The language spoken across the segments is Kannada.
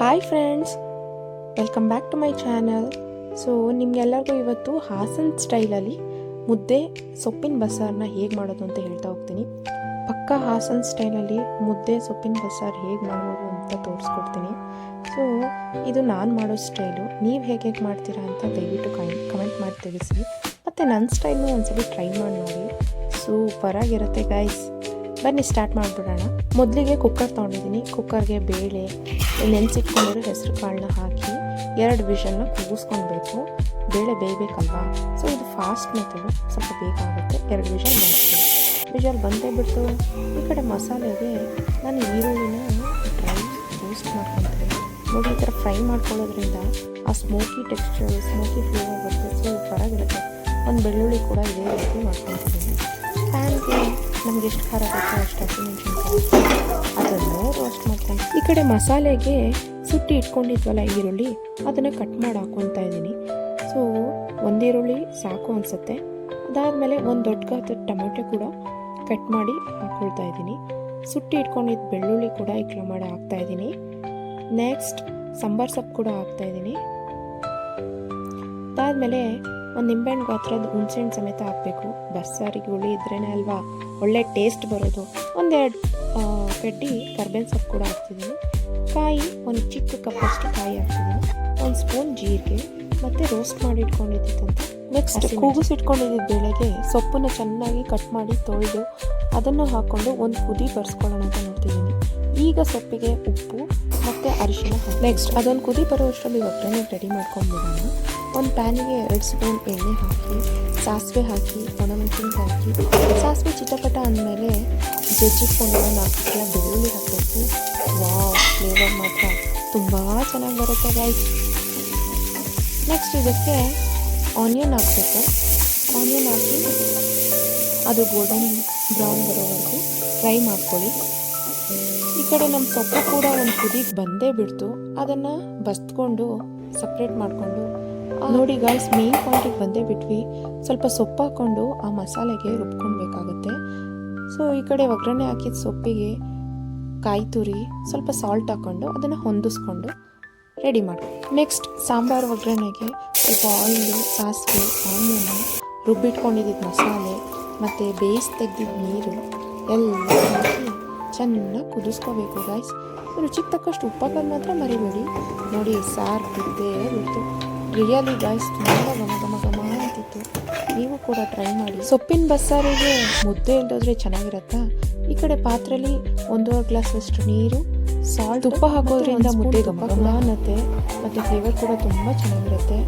Hi friends welcome back to my channel so ನಿಮಗೆಲ್ಲರಿಗೂ ಇವತ್ತು ಹಾಸನ್ ಸ್ಟೈಲಲ್ಲಿ ಮುದ್ದೆ ಸೊಪ್ಪಿನ ಬಸ್ಸಾರನ್ನ ಹೇಗೆ ಮಾಡೋದು ಅಂತ ಹೇಳ್ತಾ ಹೋಗ್ತೀನಿ. ಪಕ್ಕ ಹಾಸನ್ ಸ್ಟೈಲಲ್ಲಿ ಮುದ್ದೆ ಸೊಪ್ಪಿನ ಬಸ್ಸಾರು ಹೇಗೆ ಮಾಡೋದು ಅಂತ ತೋರಿಸ್ಕೊಡ್ತೀನಿ. ಸೊ ಇದು ನಾನು ಮಾಡೋ ಸ್ಟೈಲು ನೀವು ಹೇಗೆ ಹೇಗೆ ಮಾಡ್ತೀರಾ ಅಂತ ದಯವಿಟ್ಟು ಕಮೆಂಟ್ ಮಾಡಿ ತಿಳಿಸಿ. ಮತ್ತು ನನ್ನ ಸ್ಟೈಲ್ನೂ ಒಂದ್ಸಲಿ ಟ್ರೈ ಮಾಡಿ ನೋಡಿ. ಸೂಪರಾಗಿರುತ್ತೆ ಗೈಸ್ ಬನ್ನಿ ಸ್ಟಾರ್ಟ್ ಮಾಡಿಬಿಡೋಣ. ಮೊದಲಿಗೆ ಕುಕ್ಕರ್ ತೊಗೊಂಡಿದ್ದೀನಿ. ಕುಕ್ಕರ್ಗೆ ಬೇಳೆ, ನೆನೆಸಿಟ್ಕೊಂಡಿರೋ ಹೆಸರು ಕಾಳನ್ನ ಹಾಕಿ ಎರಡು ವಿಷನ್ನ ಕೂಗಿಸ್ಕೊಳ್ಬೇಕು. ಬೇಳೆ ಬೇಯಬೇಕಲ್ವಾ? ಸೊ ಇದು ಫಾಸ್ಟ್ ಮೆಥಡು ಸ್ವಲ್ಪ ಬೇಕಾಗುತ್ತೆ ಎರಡು ವಿಷಲ್ ಮಾಡ್ತೀನಿ. ವಿಷಲ್ ಬಂದೇ ಬಿಡ್ತು. ಈ ಕಡೆ ಮಸಾಲೆಗೆ ನಾನು ಈರುಳ್ಳಿನ ಡ್ರೈ ರೋಸ್ಟ್ ಮಾಡ್ಕೊತೀನಿ. ನೋಡಿ, ಈ ಥರ ಫ್ರೈ ಮಾಡ್ಕೊಳ್ಳೋದ್ರಿಂದ ಆ ಸ್ಮೋಕಿ ಟೆಕ್ಸ್ಚರ್ ಸ್ಮೋಕಿ ಫ್ಲೇವರ್ ಬರುತ್ತೆ. ಸೊ ಪರವಾಗಿರುತ್ತೆ ಒಂದು ಬೆಳ್ಳುಳ್ಳಿ ಕೂಡ ಇದೇ ರೀತಿ ಮಾಡ್ಕೊತೀನಿ. ಪ್ಯಾನ್ಗೆ ನಮ್ಗೆ ಎಷ್ಟು ಖಾರ ಬೇಕೋ ಅಷ್ಟು ಹಸಿಮೆಣಸಿನ್ಕಾಯಿ ಅದನ್ನು ರೋಸ್ಟ್ ಮಾಡ್ಕೊಂಡು ಈ ಕಡೆ ಮಸಾಲೆಗೆ ಸುಟ್ಟಿ ಇಟ್ಕೊಂಡಿದ್ವಲ್ಲ ಈರುಳ್ಳಿ, ಅದನ್ನು ಕಟ್ ಮಾಡಿ ಹಾಕ್ಕೊತಾ ಇದ್ದೀನಿ. ಸೊ ಒಂದು ಈರುಳ್ಳಿ ಸಾಕು ಅನಿಸುತ್ತೆ. ಅದಾದಮೇಲೆ ಒಂದು ದೊಡ್ಡ ಗಾತ್ರದ ಟೊಮೆಟೊ ಕೂಡ ಕಟ್ ಮಾಡಿ ಹಾಕ್ಕೊಳ್ತಾ ಇದ್ದೀನಿ. ಸುಟ್ಟಿ ಇಟ್ಕೊಂಡಿದ್ದ ಬೆಳ್ಳುಳ್ಳಿ ಕೂಡ ಇಕ್ಲ ಮಾಡಿ ಹಾಕ್ತಾ ಇದ್ದೀನಿ. ನೆಕ್ಸ್ಟ್ ಸಾಂಬಾರು ಸೊಪ್ಪು ಕೂಡ ಹಾಕ್ತಾ ಇದ್ದೀನಿ. ಅದಾದಮೇಲೆ ಒಂದು ನಿಂಬೆಹಣ್ಣು ಗಾತ್ರದ ಹುಣಸೆಹಣ್ಣು ಸಮೇತ ಹಾಕಬೇಕು. ಬಸ್ಸಾರಿಗೆ ಹುಳಿ ಇದ್ರೇ ಅಲ್ವಾ? ಒಳ್ಳೆ ಟೇಸ್ಟ್ ಬರೋದು. ಒಂದೆರಡು ಕಡ್ಡಿ ಕರ್ಬೇವಿನ ಸೊಪ್ಪು ಕೂಡ ಹಾಕ್ತಿದ್ದೀನಿ ಕಾಯಿ ಒಂದು ಚಿಕ್ಕ ಕಪ್ಪಷ್ಟು ಕಾಯಿ ಹಾಕ್ತಿದ್ದೀನಿ ಒಂದು ಸ್ಪೂನ್ ಜೀರಿಗೆ ಮತ್ತು ರೋಸ್ಟ್ ಮಾಡಿ ಇಟ್ಕೊಂಡಿದ್ದಂತೆ ನೆಕ್ಸ್ಟ್ ಕೂಗಿಸಿಟ್ಕೊಂಡಿದ್ದ ಬೆಳಗ್ಗೆ ಸೊಪ್ಪನ್ನು ಚೆನ್ನಾಗಿ ಕಟ್ ಮಾಡಿ ತೊಳೆದು ಅದನ್ನು ಹಾಕ್ಕೊಂಡು ಒಂದು ಕುದಿ ಬರ್ಸ್ಕೊಳ್ಳೋಣ ಅಂತ ನೋಡ್ತಿದ್ದೀನಿ. ಈಗ ಸೊಪ್ಪಿಗೆ ಉಪ್ಪು ಮತ್ತು ಅರಿಶಿನ ನೆಕ್ಸ್ಟ್ ಅದೊಂದು ಕುದಿ ಬರುವಷ್ಟರಲ್ಲಿ ಒಗ್ಗರಣೆ ರೆಡಿ ಮಾಡ್ಕೊಂಡ್ಬಿಡೋಣ. ಒಂದು ಪ್ಯಾನಿಗೆ ಎರಡು ಸ್ಪೂನ್ ಎಣ್ಣೆ ಹಾಕಿ, ಸಾಸಿವೆ ಹಾಕಿ, ಒಣಮೆಣಸಿನ್ಕಾಯಿ ಹಾಕಿ. ಸಾಸಿವೆ ಚಿಟಪಟ ಅಂದಮೇಲೆ ಜಜ್ಜಿಕೊಂಡು ನಾಲ್ಕು ಸಲ ಬೆಳ್ಳುಳ್ಳಿ ಹಾಕಬೇಕು. ವಾವ್ ಫ್ಲೇವರ್ ಮಾತ್ರ. ತುಂಬ ಚೆನ್ನಾಗಿ ಬರುತ್ತೆ ಗೈಸ್ ನೆಕ್ಸ್ಟ್ ಇದಕ್ಕೆ ಆನಿಯನ್ ಹಾಕಬೇಕು. ಆನಿಯನ್ ಹಾಕಿ ಅದು ಗೋಲ್ಡನ್ ಬ್ರೌನ್ ಬರೋವರೆಗೂ ಫ್ರೈ ಮಾಡ್ಕೊಳ್ಳಿ. ಕಡೆ ನಮ್ಮ ಸೊಪ್ಪು ಕೂಡ ಒಂದು ಕುದಿಗೆ ಬಂದೇ ಬಿಡ್ತು. ಅದನ್ನು ಬಸ್ಕೊಂಡು ಸಪ್ರೇಟ್ ಮಾಡಿಕೊಂಡು. ನೋಡಿ ಗಾಯ್ಸ್ ಮೇನ್ ಪಾಯಿಂಟಿಗೆ ಬಂದೇ ಬಿಟ್ವಿ. ಸ್ವಲ್ಪ ಸೊಪ್ಪು ಹಾಕ್ಕೊಂಡು ಆ ಮಸಾಲೆಗೆ ರುಬ್ಕೊಳ್ಬೇಕಾಗುತ್ತೆ. ಸೊ ಈ ಕಡೆ ಒಗ್ಗರಣೆ ಹಾಕಿದ ಸೊಪ್ಪಿಗೆ ಕಾಯಿ ತುರಿ, ಸ್ವಲ್ಪ ಸಾಲ್ಟ್ ಹಾಕ್ಕೊಂಡು ಅದನ್ನು ಹೊಂದಿಸ್ಕೊಂಡು ರೆಡಿ ಮಾಡಿ. ನೆಕ್ಸ್ಟ್ ಸಾಂಬಾರು ಒಗ್ಗರಣೆಗೆ ಸ್ವಲ್ಪ ಆಯಿಲು ಸಾಸಿವೆ ಆನಿಯನ್ ರುಬ್ಬಿಟ್ಕೊಂಡಿದ್ದ ಮಸಾಲೆ, ಮತ್ತು ಬೇಯಿಸಿ ತೆಗ್ದಿದ್ದ ನೀರು ಎಲ್ಲ ಚೆನ್ನಾಗಿ ಕುದಿಸ್ಕೋಬೇಕು ಗಾಯ್ಸ್ ರುಚಿಗೆ ತಕ್ಕಷ್ಟು ಉಪ್ಪಾಕೋದು ಮಾತ್ರ ಮರಿಬೇಡಿ. ನೋಡಿ ಸಾರು ಬಿದ್ದೇ ಬಿಡ್ತು. ರಿಯಲಿ ಗಾಯ್ಸ್ ತುಂಬ ಘಮ ಘಮ ಘಮ ಅಂತಿತ್ತು. ನೀವು ಕೂಡ ಟ್ರೈ ಮಾಡಿ. ಸೊಪ್ಪಿನ ಬಸ್ಸಾರಿಗೆ ಮುದ್ದೆ ಇಲ್ದೋದ್ರೆ ಚೆನ್ನಾಗಿರತ್ತಾ? ಈ ಕಡೆ ಪಾತ್ರೆಯಲ್ಲಿ ಒಂದೂವರೆ ಗ್ಲಾಸ್ ಅಷ್ಟು ನೀರು ಸಾಲ್ಟ್ ತುಪ್ಪ ಹಾಕೋದ್ರಿಂದ ಮುದ್ದೆ ಘಮ ಘಮ. ಅನ್ನತ್ತೆ ಮತ್ತು ಫ್ಲೇವರ್ ಕೂಡ ತುಂಬ ಚೆನ್ನಾಗಿರುತ್ತೆ.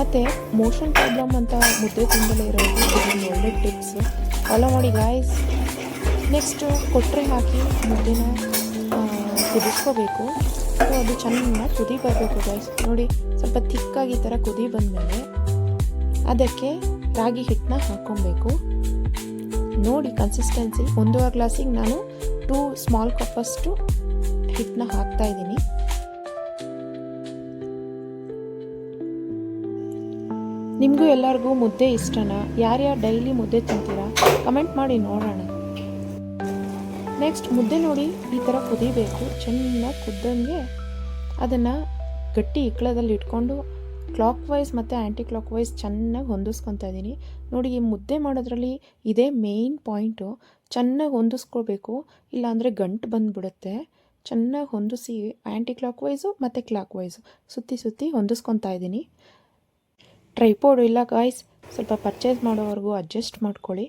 ಮತ್ತು ಮೋಷನ್ ಪ್ರಾಬ್ಲಮ್ ಅಂತ ಮುದ್ದೆ ತುಂಬಲೇ ಇರೋದು. ಇದೊಂದು ಒಳ್ಳೆ ಟಿಪ್ಸ್ ಫಾಲೋ ಮಾಡಿ ಗಾಯ್ಸ್ ನೆಕ್ಸ್ಟು ಕೊಟ್ಟರೆ ಹಾಕಿ ಮುದ್ದೆನ ಕುದಿಸ್ಕೋಬೇಕು. ಸೊ ಅದು ಚೆನ್ನಾಗಿ ಕುದಿ ಬರಬೇಕು ಗೈಸ್ ನೋಡಿ, ಸ್ವಲ್ಪ ತಿಕ್ಕಾಗಿ ಈ ಥರ ಕುದಿ ಬಂದಮೇಲೆ ಅದಕ್ಕೆ ರಾಗಿ ಹಿಟ್ಟನ್ನ ಹಾಕ್ಕೊಬೇಕು. ನೋಡಿ ಕನ್ಸಿಸ್ಟೆನ್ಸಿ ಒಂದೂವರೆ ಗ್ಲಾಸಿಗೆ ನಾನು ಟೂ ಸ್ಮಾಲ್ ಕಪ್ಪಷ್ಟು ಹಿಟ್ಟನ್ನ ಹಾಕ್ತಾ ಇದ್ದೀನಿ. ನಿಮಗೂ ಎಲ್ಲರಿಗೂ ಮುದ್ದೆ ಇಷ್ಟನಾ? ಯಾರ್ಯಾರು ಡೈಲಿ ಮುದ್ದೆ ತಿಂತೀರಾ? ಕಮೆಂಟ್ ಮಾಡಿ ನೋಡೋಣ. ನೆಕ್ಸ್ಟ್ ಮುದ್ದೆ ನೋಡಿ, ಈ ಥರ ಕುದಿಬೇಕು. ಚೆನ್ನಾಗಿ ಕುದ್ದಂಗೆ ಅದನ್ನು ಗಟ್ಟಿ ಇಕ್ಕಳದಲ್ಲಿ ಇಟ್ಕೊಂಡು ಕ್ಲಾಕ್ ವೈಸ್ ಮತ್ತು ಆ್ಯಂಟಿ ಕ್ಲಾಕ್ ವೈಸ್ ಚೆನ್ನಾಗಿ ಹೊಂದಿಸ್ಕೊತಾ ಇದ್ದೀನಿ. ನೋಡಿ, ಈ ಮುದ್ದೆ ಮಾಡೋದ್ರಲ್ಲಿ ಇದೇ ಮೇಯ್ನ್ ಪಾಯಿಂಟು ಚೆನ್ನಾಗಿ ಹೊಂದಿಸ್ಕೊಳ್ಬೇಕು. ಇಲ್ಲಾಂದರೆ ಗಂಟು ಬಂದುಬಿಡುತ್ತೆ. ಚೆನ್ನಾಗಿ ಹೊಂದಿಸಿ ಆ್ಯಂಟಿ ಕ್ಲಾಕ್ ವೈಸು ಮತ್ತು ಕ್ಲಾಕ್ ವೈಸು ಸುತ್ತಿ ಸುತ್ತಿ ಹೊಂದಿಸ್ಕೊತಾ ಇದ್ದೀನಿ. ಟ್ರೈಪೋಡು ಇಲ್ಲ ಗಾಯ್ಸ್ ಸ್ವಲ್ಪ ಪರ್ಚೇಸ್ ಮಾಡೋವರೆಗೂ ಅಡ್ಜಸ್ಟ್ ಮಾಡ್ಕೊಳ್ಳಿ.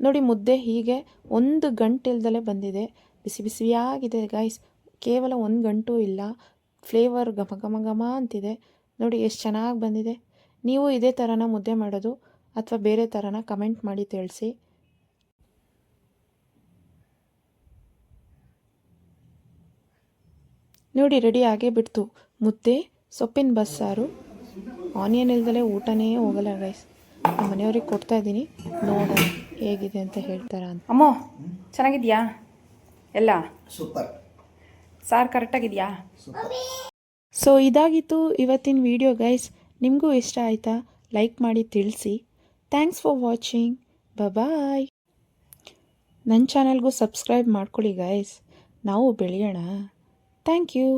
ನೋಡಿ ಮುದ್ದೆ ಹೀಗೆ ಒಂದು ಗಂಟೆ ಬಂದಿದೆ. ಬಿಸಿ ಬಿಸಿಯಾಗಿದೆ ಗೈಸ್ ಕೇವಲ ಒಂದು ಗಂಟು ಇಲ್ಲ. ಫ್ಲೇವರ್ ಘಮ ಘಮ ಘಮ ಅಂತಿದೆ. ನೋಡಿ ಎಷ್ಟು ಚೆನ್ನಾಗಿ ಬಂದಿದೆ. ನೀವು ಇದೇ ಥರನ ಮುದ್ದೆ ಮಾಡೋದು ಅಥವಾ ಬೇರೆ ಥರನ ಕಮೆಂಟ್ ಮಾಡಿ ತಿಳಿಸಿ. ನೋಡಿ ರೆಡಿ ಆಗೇ ಬಿಡ್ತು. ಮುದ್ದೆ, ಸೊಪ್ಪಿನ ಬಸ್ಸಾರು. ಆನಿಯನ್ ಇಲ್ದಲೇ ಊಟನೇ ಹೋಗಲ್ಲ ಗೈಸ್ ನಮ್ಮ ಮನೆಯವ್ರಿಗೆ ಕೊಡ್ತಾ ಇದ್ದೀನಿ. ನೋಡೋಣ. ಹೇಗಿದೆ ಅಂತ ಹೇಳ್ತಾರ ಅಂತ. ಅಮ್ಮೋ ಚೆನ್ನಾಗಿದ್ಯಾ? ಎಲ್ಲ? ಸೂಪರ್. ಸಾರ್ ಕರೆಕ್ಟಾಗಿದೆಯಾ? ಸೊ ಇದಾಗಿತ್ತು ಇವತ್ತಿನ ವಿಡಿಯೋ ಗೈಸ್. ನಿಮಗೂ ಇಷ್ಟ ಆಯಿತಾ? ಲೈಕ್ ಮಾಡಿ ತಿಳಿಸಿ. Thanks for watching. ಬಾಯ್ ನನ್ನ ಚಾನಲ್ಗೂ ಸಬ್ಸ್ಕ್ರೈಬ್ ಮಾಡ್ಕೊಳ್ಳಿ ಗೈಸ್. ನಾವು ಬೆಳೆಯೋಣ. Thank you.